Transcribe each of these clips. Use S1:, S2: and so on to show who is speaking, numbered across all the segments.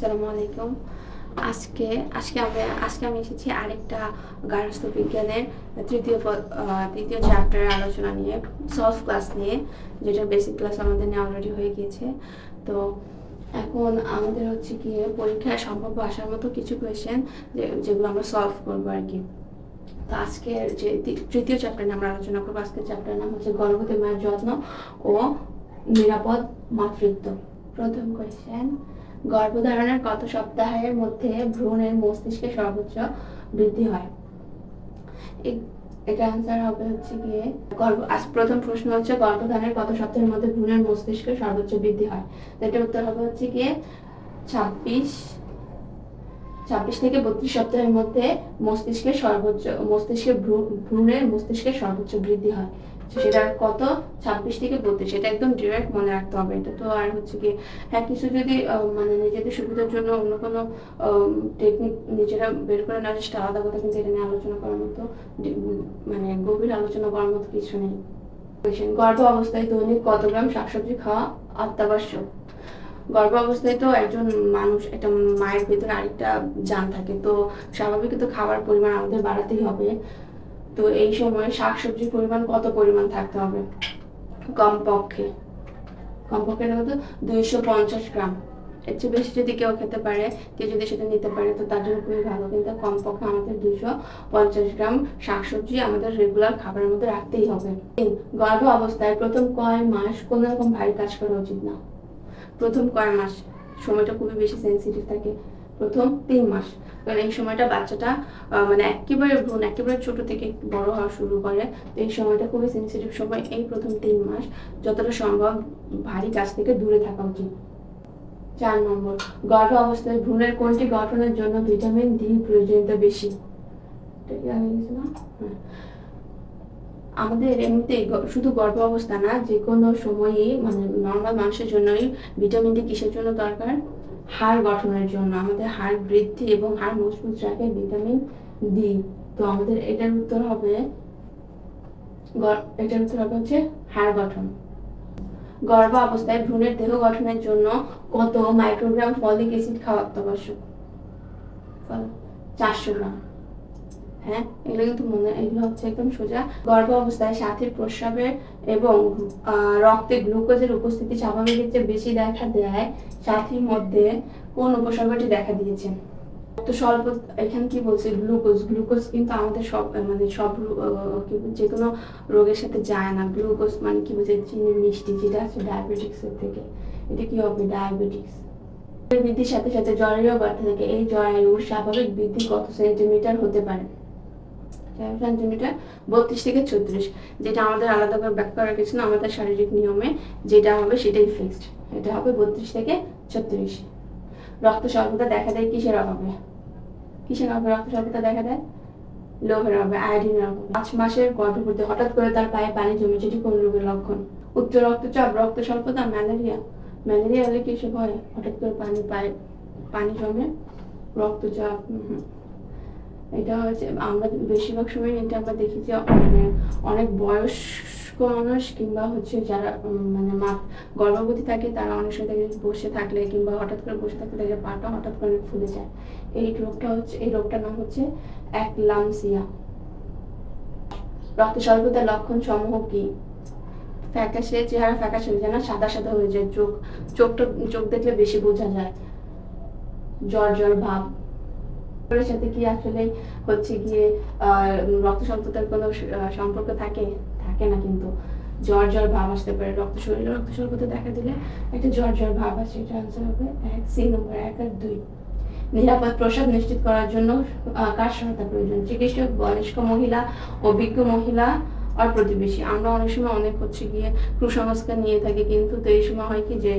S1: আসসালামু আলাইকুম। আজকে আজকে আমি আজকে আমি এসেছি আরেকটা গার্হস্থ্য বিজ্ঞানের তৃতীয় তৃতীয় চ্যাপ্টারের আলোচনা নিয়ে সলভ ক্লাস নিয়ে, যেটা বেসিক ক্লাস আমাদের নিয়ে অলরেডি হয়ে গিয়েছে। তো এখন আমাদের হচ্ছে পরীক্ষায় সম্ভাব্য আসার মতো কিছু কোয়েশ্চেন যেগুলো আমরা সলভ করব আর কি। তো আজকের যে তৃতীয় চ্যাপ্টার নিয়ে আমরা আলোচনা করব, আজকের চ্যাপ্টার নাম হচ্ছে গর্ভবতী মায়ের যত্ন ও নিরাপদ মাতৃত্ব। প্রথম কোয়েশ্চেন গর্ভধারণের কত সপ্তাহের মধ্যে ভ্রূণের মস্তিষ্কে সর্বোচ্চ বৃদ্ধি হয়। এটা অ্যান্সার হবে হচ্ছে গিয়ে গর্ভ, আজ প্রথম প্রশ্ন হচ্ছে গর্ভধারণের কত সপ্তাহের মধ্যে ভ্রূণের মস্তিষ্কে সর্বোচ্চ বৃদ্ধি হয়। তো এটার উত্তর হবে হচ্ছে গিয়ে ছাব্বিশ ছাব্বিশ থেকে বত্রিশ সপ্তাহের মধ্যে মস্তিষ্কের সর্বোচ্চ মস্তিষ্কের ভ্রূ- ভ্রূণের মস্তিষ্কের সর্বোচ্চ বৃদ্ধি হয়। সেটা কত? ছাব্বিশ থেকে বত্রিশ এটা একদম ডিরেক্ট মনে রাখতে হবে। এটা তো আর হচ্ছে কি হ্যাঁ কিছু যদি মানে নিজেদের সুবিধার জন্য অন্য কোনো টেকনিক নিজেরা বের করে নেওয়ার চেষ্টা, আলাদা কথা কিন্তু এটা নিয়ে আলোচনা করার মতো মানে গভীর আলোচনা করার মতো কিছু নেই। গর্ভ অবস্থায় দৈনিক কত গ্রাম শাকসবজি খাওয়া অত্যাবশ্যক? গর্ভ অবস্থায় তো একজন মানুষ, একটা মায়ের ভিতরে আরেকটা জান থাকে, তো স্বাভাবিক তো খাবার পরিমাণ আমাদের বাড়াতেই হবে। তো এই সময় শাকসবজির পরিমাণ কত পরিমাণ থাকতে হবে? কমপক্ষে কমপক্ষে দুইশো পঞ্চাশ গ্রাম। এর চেয়ে বেশি যদি কেউ খেতে পারে, কেউ যদি সেটা নিতে পারে, তো তার জন্য খুবই ভালো। কিন্তু কমপক্ষে আমাদের দুইশো পঞ্চাশ গ্রাম শাকসবজি আমাদের রেগুলার খাবারের মধ্যে রাখতেই হবে। গর্ভ অবস্থায় প্রথম কয় মাস কোনো রকম ভারী কাজ করা উচিত না। প্রথম কয় মাস, সময়টা খুবই বেশি সেন্সিটিভ থাকে। প্রথম তিন মাস। কারণ এই সময়টা বাচ্চাটা মানে একেবারে ভ্রূণ, একেবারে ছোট থেকে বড় হওয়া শুরু করে। তো এই সময়টা খুবই সেন্সিটিভ সময় এই প্রথম তিন মাস। যতটা সম্ভব ভারী কাজ থেকে দূরে থাকা উচিত। চার নম্বর, গর্ভ অবস্থায় ভ্রূণের কোনটি গঠনের জন্য ভিটামিন ডি প্রয়োজনীয়তা বেশি? হ্যাঁ। আমাদের এমনিতে শুধু গর্ভ অবস্থা না যে কোনো সময়ই মানে নর্মাল মানুষের জন্যই ভিটামিন ডি কিসের জন্য দরকার? হাড় গঠনের জন্য, আমাদের হাড় বৃদ্ধি এবং হাড় মজবুত রাখে ভিটামিন ডি তো আমাদের এটার উত্তর হবে এটার উত্তর হবে হচ্ছে হাড় গঠন। গর্ভ অবস্থায় ভ্রূণের দেহ গঠনের জন্য কত মাইক্রোগ্রাম ফলিক অ্যাসিড খাওয়া অত্যাবশ্যক? চারশো গ্রাম। হ্যাঁ এগুলো কিন্তু মনে, এগুলো হচ্ছে একদম সোজা গর্ভ অবস্থায় সাথীর প্রস্রাবের এবং রক্তে গ্লুকোজের উপস্থিতি স্বাভাবিকের চেয়ে বেশি দেখা দেয় সাথীর মধ্যে কোন উপসর্গটি দেখা দিয়েছে। তো স্বল্প, এখানে কি বলছে? গ্লুকোজ গ্লুকোজ কিন্তু আমাদের সব মানে সব যে কোনো রোগের সাথে যায় না। গ্লুকোজ মানে কি বলছে? চিনি মিষ্টি, যেটা আছে ডায়াবেটিক্স এর থেকে। এটা কি হবে? ডায়াবেটিক্স বৃদ্ধির সাথে সাথে জ্বরেরও বাড়তে থাকে। এই জরায়ুর স্বাভাবিক বৃদ্ধি কত সেন্টিমিটার হতে পারে? সেন্টিমিটার বত্রিশ থেকে ছত্রিশ, যেটা আমাদের আলাদা করে ব্যাখ্যা করা কিছু না, আমাদের শারীরিক নিয়মে যেটা হবে সেটাই ফিক্সড এটা হবে বত্রিশ থেকে ছত্রিশ। রক্ত স্বল্পতা দেখা দেয় কিসের অভাবে? কিসের অভাবে রক্ত স্বল্পতা দেখা দেয়? লোহের অভাবে আয়োডিনের অভাবে। পাঁচ মাসের গর্ভবতী, হঠাৎ করে তার পায়ে পানি জমে যেটি কোন রোগের লক্ষণ? উচ্চ রক্তচাপ, রক্ত স্বল্পতা, ম্যালেরিয়া। ম্যালেরিয়া হলে কি এসব হয় হঠাৎ করে পানি পায়ে, পানি জমে, রক্তচাপ। এটা হচ্ছে আমরা বেশিরভাগ সময় এটা আমরা দেখি যে মানে অনেক বয়স্ক মানুষ কিংবা হচ্ছে যারা মানে মা গর্ভবতী থাকে, তারা অনেক সময় দেখে বসে থাকলে কিংবা হঠাৎ করে বসে থাকলে দেখে পাটা হঠাৎ করে ফুলে যায়। এই রোগটা হচ্ছে, এই রোগটার নাম হচ্ছে একলামসিয়া রক্ত স্বল্পতার লক্ষণ সমূহ কি? ফ্যাকাশে, চেহারা ফ্যাকাশে হয়ে যায় না? সাদা সাদা হয়ে যায়, চোখ, চোখটা, চোখ দেখলে বেশি বোঝা যায়। জ্বর জ্বর, ভাব। সাথে কি আসলে হচ্ছে গিয়ে রক্ত স্বল্পতার কোনো সম্পর্ক থাকে? থাকে না কিন্তু। জ্বর জ্বর ভাব আসতে পারে রক্ত শরীরে। রক্ত স্বল্পতা দেখা দিলে একটা জ্বর জ্বর ভাব আসে। এটা আনসার হবে এক, সি নম্বর এক আর দুই। নিরাপদ প্রসব নিশ্চিত করার জন্য কার সহায়তা প্রয়োজন? চিকিৎসক বয়স্ক মহিলা অভিজ্ঞ মহিলা আর প্রতিবেশী। আমরা অনেক সময় অনেক হচ্ছে গিয়ে কুসংস্কার নিয়ে থাকি, কিন্তু তো এই সময় হয় কি যে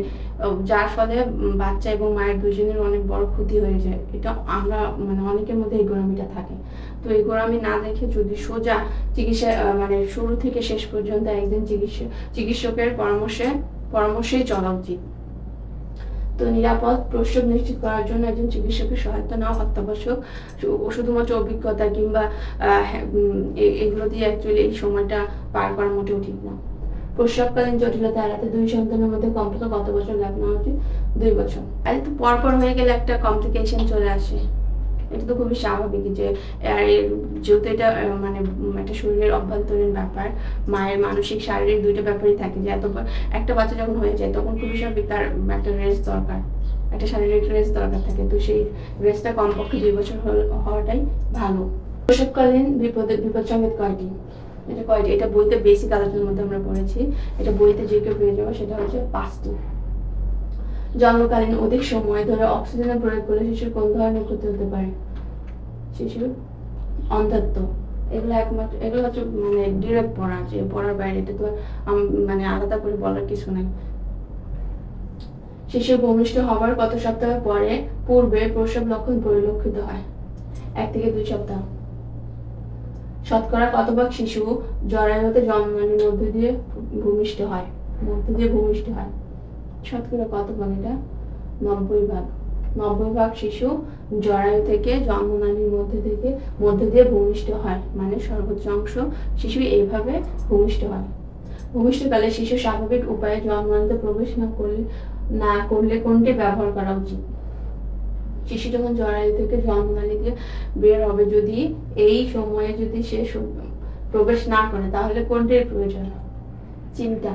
S1: যার ফলে বাচ্চা এবং মায়ের দুজনের অনেক বড় ক্ষতি হয়ে যায়। এটা আমরা মানে অনেকের মধ্যে এই গোড়ামিটা থাকে। তো এই গোড়ামি না দেখে যদি সোজা চিকিৎসা মানে শুরু থেকে শেষ পর্যন্ত একজন চিকিৎসা, চিকিৎসকের পরামর্শে, পরামর্শেই চলা উচিত। নিরাপদ প্রসব নিশ্চিত করার জন্য একজন চিকিৎসকের সহায়তা নেওয়া অত্যাবশ্যক। শুধুমাত্র অভিজ্ঞতা কিংবা হ্যাঁ, এগুলো দিয়ে অ্যাকচুয়ালি এই সময়টা পার করা মোটেও ঠিক না। প্রসবকালীন জটিলতা এড়াতে দুই সন্তানের মধ্যে কমপক্ষে কত বছর লাগানো উচিত? দুই বছর। আর তো পরপর হয়ে গেলে একটা কমপ্লিকেশন চলে আসে। এটা তো খুবই স্বাভাবিক যে যেহেতু এটা মানে একটা শরীরের অভ্যন্তরীণ ব্যাপার, মায়ের মানসিক, শারীরিক দুইটা ব্যাপারই থাকে যে, এত একটা বাচ্চা যখন হয়ে যায় তখন খুবই স্বাভাবিক তার একটা রেস্ট দরকার, একটা শারীরিক রেস্ট দরকার থাকে। তো সেই রেস্টটা কমপক্ষে দুই বছর হওয়াটাই ভালো। প্রসবকালীন বিপদে বিপদ সংকেত কয়টি? এটা কয়টি? এটা বইতে বেসিক আলোচনার মধ্যে আমরা পড়েছি। এটা বইতে যে কেউ পেয়ে যাব সেটা হচ্ছে পাঁচটি। জন্মকালীন অধিক সময় ধরে অক্সিজেনের প্রয়োগ করলে শিশুর কোন ধরনের ক্ষতি হতে পারে? শিশুর অন্ধত্ব এগুলো একমাত্র এগুলো হচ্ছে মানে ডিরেক্ট পড়া, যে পড়ার বাইরে এটা তো মানে আলাদা করে বলার কিছু নাই। শিশুর ভূমিষ্ঠ হওয়ার কত সপ্তাহ পরে পূর্বে প্রসব লক্ষণ পরিলক্ষিত হয়? এক থেকে দুই সপ্তাহ। শতকরা কত ভাগ শিশু জরায়ুতে জন্মানোর মধ্যে দিয়ে ভূমিষ্ঠ হয়? মধ্যে দিয়ে ভূমিষ্ঠ হয়। শতকরা কত ভাগ এটা? নব্বই ভাগ। নব্বই ভাগ শিশু জরায়ু থেকে জন্মনালীর মধ্যে থেকে, মধ্যে দিয়ে ভূমিষ্ঠ হয়। মানে সর্বোচ্চ অংশ শিশু এইভাবে ভূমিষ্ঠ হয়। ভূমিষ্ঠকালে শিশু স্বাভাবিক উপায়ে জন্মনালীতে প্রবেশ না করলে না করলে কোনটি ব্যবহার করা উচিত? শিশু যখন জরায়ু থেকে জন্মনালী দিয়ে বের হবে, যদি এই সময়ে যদি সে প্রবেশ না করে, তাহলে কোনটির প্রয়োজন? চিন্তা।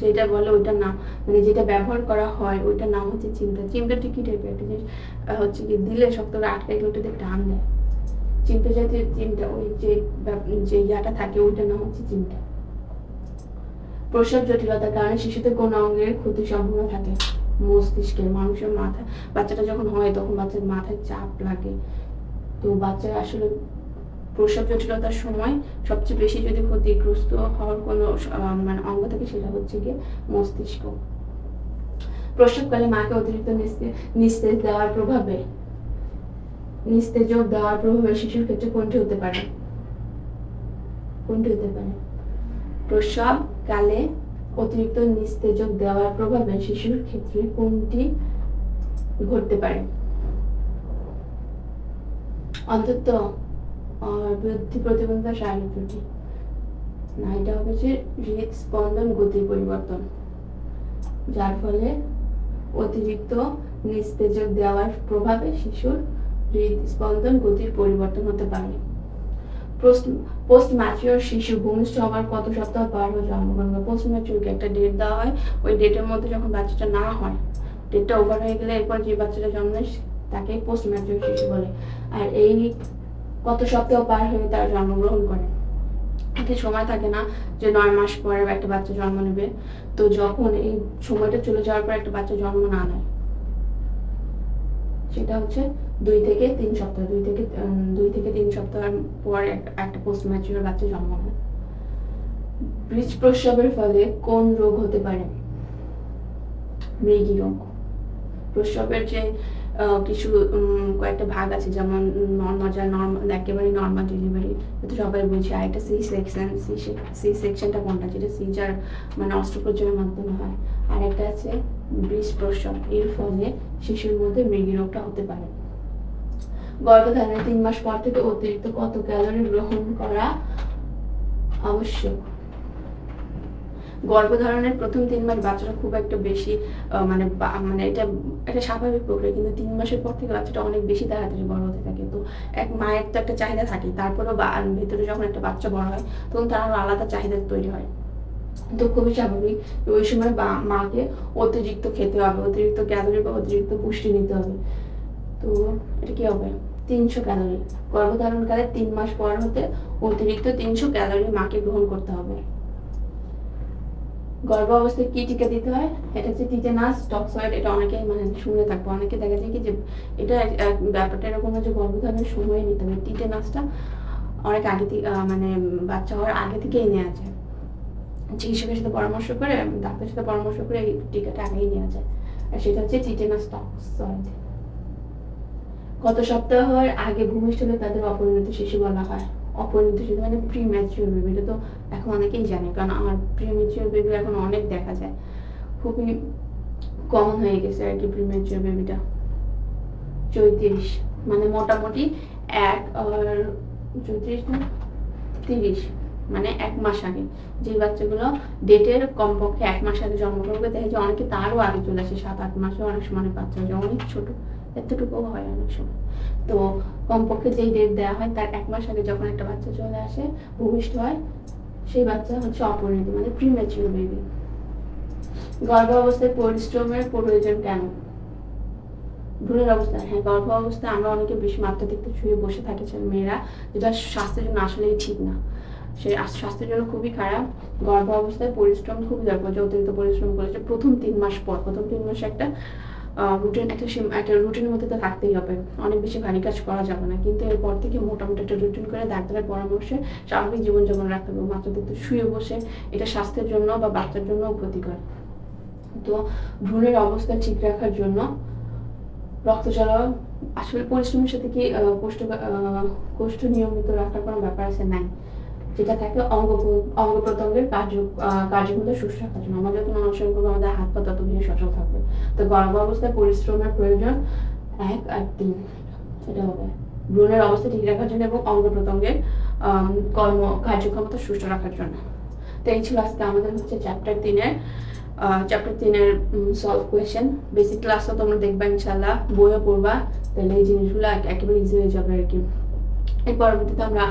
S1: যেটা বলে ওইটার নাম মানে যেটা ব্যবহার করা হয়, ওইটার নাম হচ্ছে চিন্তা চিন্তা কি টাইপের একটা জিনিস হচ্ছে কি, দিলে শক্ত করে আটকে গেলে ওটাতে টান দেয়। চিন্তা জাতীয় চিন্তা ওই যে যে ইয়াটা থাকে, ওইটার নাম হচ্ছে চিন্তা প্রসব জটিলতার কারণে শিশুতে কোন অঙ্গের ক্ষতির সম্ভাবনা থাকে। মস্তিষ্কের, মানুষের মাথা, বাচ্চাটা যখন হয়, তখন বাচ্চার মাথায় চাপ লাগে। তো বাচ্চারা আসলে প্রসব জটিলতার সময় সবচেয়ে বেশি যদি ক্ষতিগ্রস্ত হওয়ার কোনো মানে অঙ্গ থাকে সেটা হচ্ছে গিয়ে মস্তিষ্ক। প্রসবকালে মাকে অতিরিক্ত নিস্তেজ দেওয়ার প্রভাবে, নিস্তেজক দেওয়ার প্রভাবে শিশুর ক্ষেত্রে কোনটি হতে পারে। কোনটি হতে পারে। প্রসব কালে অতিরিক্ত নিস্তেজক দেওয়ার প্রভাবে শিশুর ক্ষেত্রে কোনটি ঘটতে পারে। অন্তত বৃদ্ধি প্রতিবন্ধকতা শারীরিক ত্রুটি না এটা হবে যে হৃদস্পন্দন গতির পরিবর্তন, যার ফলে অতিরিক্ত নিস্তেজক দেওয়ার প্রভাবে শিশুর হৃদস্পন্দন গতির পরিবর্তন হতে পারে। পোস্ট ম্যাচিওর শিশু ভূমিষ্ঠ হওয়ার কত সপ্তাহ জন্মগ্রহণ করে পোস্ট ম্যাচিওরকে একটা ডেট দেওয়া হয়, ওই ডেটের মধ্যে যখন বাচ্চাটা না হয় ডেটটা ওভার হয়ে গেলে এরপর যে বাচ্চাটা জন্ম তাকে পোস্ট ম্যাচিওর শিশু বলে। আর এই কত সপ্তাহ পার হয়ে তারা জন্মগ্রহণ করে। এতে সময় থাকে না যে নয় মাস পরে একটা বাচ্চা জন্ম নেবে। তো যখন এই সময়টা চলে যাওয়ার পর একটা বাচ্চা জন্ম না নেয়, সেটা হচ্ছে দুই থেকে তিন সপ্তাহ, দুই থেকে দুই থেকে তিন সপ্তাহ পর একটা পোস্ট ম্যাচিওর বাচ্চা জন্ম নেয়। বীজ প্রসবের ফলে কোন রোগ হতে পারে? মৃগী রোগ। প্রসবের যে কিছু কয়েকটা ভাগ আছে, যেমন নর্মাল একেবারে নর্মাল ডেলিভারি যেহেতু সবাই বুঝি আর একটা সি সেকশন সি সেকশনটা কোনটা? যেটা সিজার মানে অস্ত্রোপচারের মাধ্যমে হয়। আর একটা আছে বীজ প্রসব। এর ফলে শিশুর মধ্যে মৃগি রোগটা হতে পারে। গর্ভধারণের তিন মাস পর থেকে অতিরিক্ত কত ক্যালোরি গ্রহণ করা আবশ্যক? গর্ভধারণের প্রথম তিন মাস বাচ্চাটা খুব একটা বেশি মানে মানে এটা একটা স্বাভাবিক প্রক্রিয়া, কিন্তু তিন মাসের পর থেকে বাচ্চাটা অনেক বেশি তাড়াতাড়ি বড় হতে থাকে। তো এক মায়ের তো একটা চাহিদা থাকে তারপরেও ভেতরে যখন একটা বাচ্চা বড় হয়, তখন তার আরও আলাদা চাহিদা তৈরি হয়। তো খুবই স্বাভাবিক ওই সময় মাকে অতিরিক্ত খেতে হবে, অতিরিক্ত ক্যালোরি বা অতিরিক্ত পুষ্টি নিতে হবে। তো এটা কি হবে? তিনশো ক্যালোরি গর্ভধারণকালে তিন মাস পর হতে অতিরিক্ত তিনশো ক্যালোরি মাকে গ্রহণ করতে হবে। গর্ভ অবস্থায় কি টিকা দিতে হয়? এটা হচ্ছে টিটেনাস টক্সয়েড এটা অনেকেই মানে শুনে থাকব। অনেকে দেখা যায় কি যে এটা ব্যাপারটা এরকম যে গর্ভধারণের সময় নিতে হবে। টিটেনাসটা অনেক আগে থেকে মানে বাচ্চা হওয়ার আগে থেকেই নেওয়া যায়। চিকিৎসকের সাথে পরামর্শ করে, ডাক্তারের সাথে পরামর্শ করে এই টিকাটা আগেই নেওয়া যায়। আর সেটা হচ্ছে টিটেনাস টক্সয়েড কত সপ্তাহের আগে ভূমিষ্ঠ হলে তাদের অপরিণত শিশু বলা হয়। অপরিণত মানে প্রি ম্যাচিওর বেবি এটা তো এখন অনেকেই জানে, কারণ আমার প্রি ম্যাচিওর বেবি এখন অনেক দেখা যায়। খুবই কমন হয়ে গেছে আর কি প্রি ম্যাচিওর বেবিটা চৌত্রিশ মানে মোটামুটি এক আর চৌত্রিশ না, তিরিশ মানে এক মাস আগে। যে বাচ্চাগুলো ডেটের কমপক্ষে এক মাস আগে জন্মগ্রহণ করে, দেখা যায় অনেকে তারও আগে চলে আসে, সাত আট মাসে অনেক সময় বাচ্চা হয়ে যায়, অনেক ছোট। এতটুকুও হয় অনেক সময়। তো কমপক্ষে যেই ডেট দেওয়া হয়, তার এক মাস আগে যখন একটা বাচ্চা চলে আসে, ভূমিষ্ঠ হয়, সেই বাচ্চা হচ্ছে অপরিণত মানে প্রিম্যাচিউর বেবি গর্ভ অবস্থায় পরিশ্রমের প্রয়োজন কেন? ভ্রূণের অবস্থা হ্যাঁ গর্ভ অবস্থায় আমরা অনেকে বেশি মাত্রাতিরিক্ত শুয়ে বসে থাকি মেয়েরা, যেটা স্বাস্থ্যের জন্য আসলেই ঠিক না। সে স্বাস্থ্যের জন্য খুবই খারাপ। গর্ভ অবস্থায় পরিশ্রম খুবই দরকার যে অতিরিক্ত পরিশ্রম করেছে প্রথম তিন মাস পর, প্রথম তিন মাসে একটা রুটিন একটা একটা রুটিনের মধ্যে তো থাকতেই হবে। অনেক বেশি ভারী কাজ করা যাবে না। কিন্তু এরপর থেকে মোটামুটি একটা রুটিন করে ডাক্তারের পরামর্শে স্বাভাবিক জীবনযাপন রাখতে হবে। মাত্রাতিরিক্ত শুয়ে বসে এটা স্বাস্থ্যের জন্য বা বাচ্চার জন্য ক্ষতিকর। তো ভ্রূণের অবস্থা ঠিক রাখার জন্য রক্তচলা আসলে পরিশ্রমের সাথে কি কোষ্ঠ কোষ্ঠ নিয়মিত রাখার কোনো ব্যাপার আছে? নাই। যেটা থাকে অঙ্গ অঙ্গ প্রত্যঙ্গের কার্য কার্যক্ষমতা সুস্থ জন্য। আমরা যত অনুসরণ করব, আমাদের হাত পা তত বেশি সচল থাকবে। তো গর্ভ অবস্থায় পরিশ্রমের প্রয়োজন এক আর তিন। এটা হবে। ভ্রূণের অবস্থা ঠিক রাখার জন্য এবং অঙ্গ প্রত্যঙ্গের কর্ম, কার্যক্ষমতা সুস্থ রাখার জন্য। তো এই ছিল আজকে আমাদের হচ্ছে চ্যাপ্টার তিনের চ্যাপ্টার তিনের সলভ কোয়েশন বেসিক ক্লাসও তোমরা দেখবা ইনশাল্লাহ বইও পড়বা, তাহলে এই জিনিসগুলো একেবারে ইজি হয়ে যাবে আর কি। এর পরবর্তীতে আমরা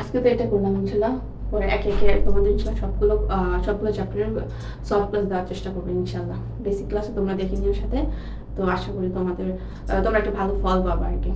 S1: আজকে তো এটা করলাম ইনশাল্লাহ পরে একে একে তোমাদের ইনশাল্লাহ সবগুলো সবগুলো চ্যাপ্টারের সফট ক্লাস দেওয়ার চেষ্টা করবে ইনশাল্লাহ বেসিক ক্লাসে তোমরা দেখে নিও সাথে। তো আশা করি তোমাদের তোমরা একটা ভালো ফল পাবো আর কি।